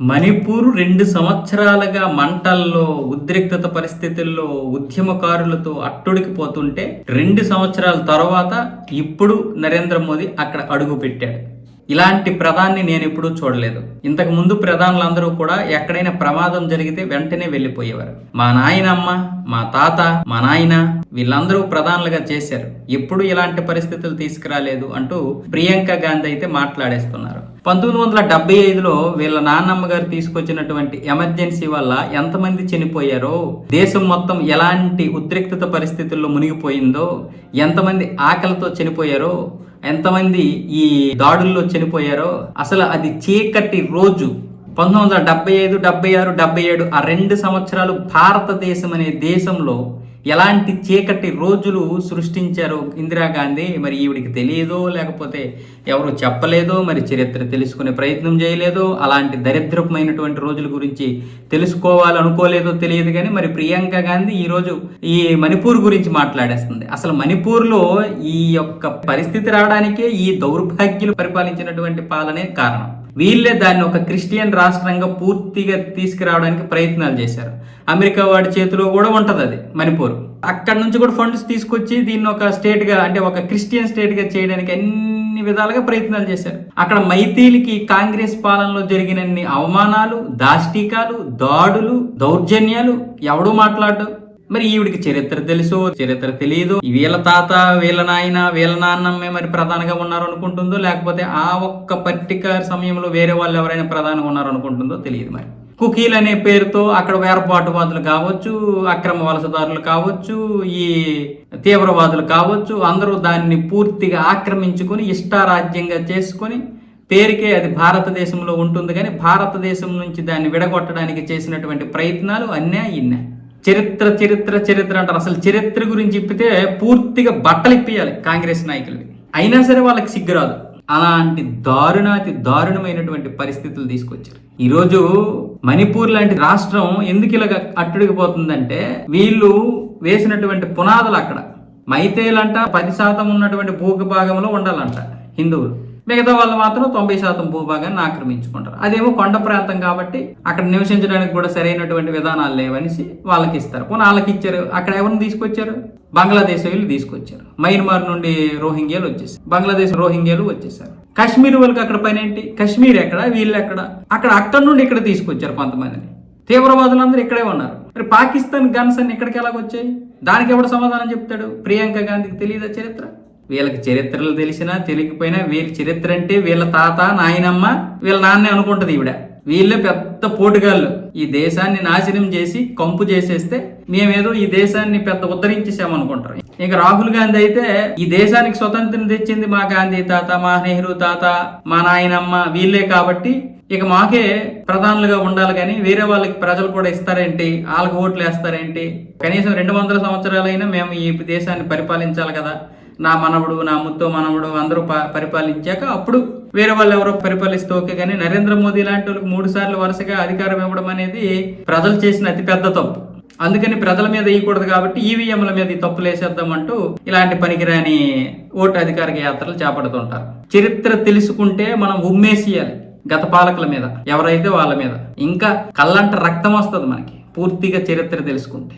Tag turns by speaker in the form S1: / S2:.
S1: మణిపూర్ రెండు సంవత్సరాలుగా మంటల్లో ఉద్రిక్తత పరిస్థితుల్లో ఉద్యమకారులతో అట్టుడికిపోతుంటే రెండు సంవత్సరాల తర్వాత ఇప్పుడు నరేంద్ర మోదీ అక్కడ అడుగు పెట్టాడు. ఇలాంటి ప్రధాన్ని నేను ఎప్పుడూ చూడలేదు. ఇంతకు ముందు ప్రధానులందరూ కూడా ఎక్కడైనా ప్రమాదం జరిగితే వెంటనే వెళ్ళిపోయేవారు. మా నాయనమ్మ మా తాత మా నాయన వీళ్ళందరూ ప్రధానులుగా చేశారు. ఎప్పుడు ఇలాంటి పరిస్థితులు తీసుకురాలేదు అంటూ ప్రియాంక గాంధీ అయితే మాట్లాడేస్తున్నారు. పంతొమ్మిది వందల డెబ్బై ఐదులో వీళ్ళ నాన్నమ్మ గారు తీసుకొచ్చినటువంటి ఎమర్జెన్సీ వల్ల ఎంతమంది చనిపోయారో దేశం మొత్తం ఎలాంటి ఉద్రిక్తత పరిస్థితుల్లో మునిగిపోయిందో ఎంతమంది ఆకలితో చనిపోయారో ఎంతమంది ఈ దాడుల్లో చనిపోయారో అసలు అది చీకటి రోజు. పంతొమ్మిది వందల డెబ్బై ఐదు డెబ్బై ఆరు డెబ్బై ఏడు ఆ రెండు సంవత్సరాలు భారతదేశం అనే దేశంలో ఎలాంటి చీకటి రోజులు సృష్టించారో ఇందిరాగాంధీ మరి ఈవిడికి తెలియదో లేకపోతే ఎవరు చెప్పలేదో మరి చరిత్ర తెలుసుకునే ప్రయత్నం చేయలేదో అలాంటి దరిద్రమైనటువంటి రోజుల గురించి తెలుసుకోవాలనుకోలేదో తెలియదు కానీ మరి ప్రియాంక గాంధీ ఈరోజు ఈ మణిపూర్ గురించి మాట్లాడేస్తుంది. అసలు మణిపూర్లో ఈ యొక్క పరిస్థితి రావడానికే ఈ దౌర్భాగ్యులు పరిపాలించినటువంటి పాలనే కారణం. వీళ్ళే దాన్ని ఒక క్రిస్టియన్ రాష్ట్రంగా పూర్తిగా తీసుకురావడానికి ప్రయత్నాలు చేశారు. అమెరికా వాడి చేతిలో కూడా ఉంటుంది అది మణిపూర్. అక్కడ నుంచి కూడా ఫండ్స్ తీసుకొచ్చి దీన్ని ఒక స్టేట్గా అంటే ఒక క్రిస్టియన్ స్టేట్గా చేయడానికి అన్ని విధాలుగా ప్రయత్నాలు చేశారు. అక్కడ మైతీలకి కాంగ్రెస్ పాలనలో జరిగినన్ని అవమానాలు దాష్టికాలు దాడులు దౌర్జన్యాలు ఎవడూ మాట్లాడు మరి ఈవిడికి చరిత్ర తెలుసు చరిత్ర తెలియదు వీళ్ళ తాత వీళ్ళ నాయన వీళ్ళ నాన్నమ్మే మరి ప్రధానంగా ఉన్నారు అనుకుంటుందో లేకపోతే ఆ ఒక్క పర్టికులర్ సమయంలో వేరే వాళ్ళు ఎవరైనా ప్రధానంగా ఉన్నారు అనుకుంటుందో తెలియదు మరి. కుకీలు అనే పేరుతో అక్కడ వేర్పాటువాదులు కావచ్చు అక్రమ వలసదారులు కావచ్చు ఈ తీవ్రవాదులు కావచ్చు అందరూ దాన్ని పూర్తిగా ఆక్రమించుకొని ఇష్టారాజ్యంగా చేసుకొని పేరుకే అది భారతదేశంలో ఉంటుంది కానీ భారతదేశం నుంచి దాన్ని విడగొట్టడానికి చేసినటువంటి ప్రయత్నాలు అన్నే ఇన్నే చరిత్ర చరిత్ర చరిత్ర అంటారు. అసలు చరిత్ర గురించి ఇప్పితే పూర్తిగా బట్టలు ఇప్పియాలి కాంగ్రెస్ నాయకులకి అయినా సరే వాళ్ళకి సిగ్గురాదు అలాంటి దారుణాతి దారుణమైనటువంటి పరిస్థితులు తీసుకొచ్చారు. ఈరోజు మణిపూర్ లాంటి రాష్ట్రం ఎందుకు ఇలాగ అట్టుడికిపోతుందంటే వీళ్ళు వేసినటువంటి పునాదులు అక్కడ. మైతేలంట పది శాతం ఉన్నటువంటి భూభాగంలో ఉండాలంట హిందువులు. మిగతా వాళ్ళు మాత్రం తొంభై శాతం భూభాగాన్ని ఆక్రమించుకుంటారు. అదేమో కొండ ప్రాంతం కాబట్టి అక్కడ నివసించడానికి కూడా సరైనటువంటి విధానాలు లేవనేసి వాళ్ళకి ఇస్తారు. పోనీ వాళ్ళకి ఇచ్చారు. అక్కడ ఎవరిని తీసుకొచ్చారు? బంగ్లాదేశ్ వీళ్ళు తీసుకొచ్చారు. మయన్మార్ నుండి రోహింగ్యాలు వచ్చేసారు బంగ్లాదేశ్ రోహింగ్యాలు వచ్చేసారు. కాశ్మీర్ వాళ్ళకి అక్కడ పని ఏంటి? కాశ్మీర్ ఎక్కడ? వీళ్ళు ఎక్కడ? అక్కడ అక్కడ నుండి ఇక్కడ తీసుకొచ్చారు కొంతమందిని. తీవ్రవాదులందరూ ఇక్కడే ఉన్నారు. మరి పాకిస్తాన్ గన్స్ అన్ని ఇక్కడికి ఎలాగొచ్చాయి? దానికి ఎవడు సమాధానం చెప్తాడు? ప్రియాంక గాంధీకి తెలియదా చరిత్ర? వీళ్ళకి చరిత్రలు తెలిసినా తెలియకపోయినా వీళ్ళ చరిత్ర అంటే వీళ్ళ తాత నాయనమ్మ వీళ్ళ నాన్నే అనుకుంటది ఈవిడ. వీళ్ళే పెద్ద పోటుగాళ్ళు. ఈ దేశాన్ని నాశనం చేసి కంపు చేసేస్తే మేమేదో ఈ దేశాన్ని పెద్ద ఉద్ధరించేసామనుకుంటారు ఇక రాహుల్ గాంధీ అయితే ఈ దేశానికి స్వతంత్రం తెచ్చింది మా గాంధీ తాత మా నెహ్రూ తాత మా నాయనమ్మ వీళ్ళే కాబట్టి ఇక మాకే ప్రధానులుగా ఉండాలి కానీ వేరే వాళ్ళకి ప్రజలు కూడా ఇస్తారేంటి? వాళ్ళకి ఓట్లు వేస్తారేంటి? కనీసం రెండు వందల సంవత్సరాలైనా మేము ఈ దేశాన్ని పరిపాలించాలి కదా. నా మనవడు నా ముత్తో మనవడు అందరూ ప- పరిపాలించాక అప్పుడు వేరే వాళ్ళు ఎవరో పరిపాలిస్తే ఓకే కానీ నరేంద్ర మోదీ లాంటి వాళ్ళకి మూడు సార్లు వరుసగా అధికారం ఇవ్వడం అనేది ప్రజలు చేసిన అతి పెద్ద తప్పు. అందుకని ప్రజల మీద ఇవ్వకూడదు కాబట్టి ఈవీఎంల మీద ఈ తప్పులు వేసేద్దామంటూ ఇలాంటి పనికిరాని ఓటు అధికారిక యాత్రలు చేపడుతుంటారు. చరిత్ర తెలుసుకుంటే మనం ఉమ్మేసియాలి గత పాలకుల మీద ఎవరైతే వాళ్ళ మీద. ఇంకా కళ్ళంట రక్తం వస్తుంది మనకి పూర్తిగా చరిత్ర తెలుసుకుంటే.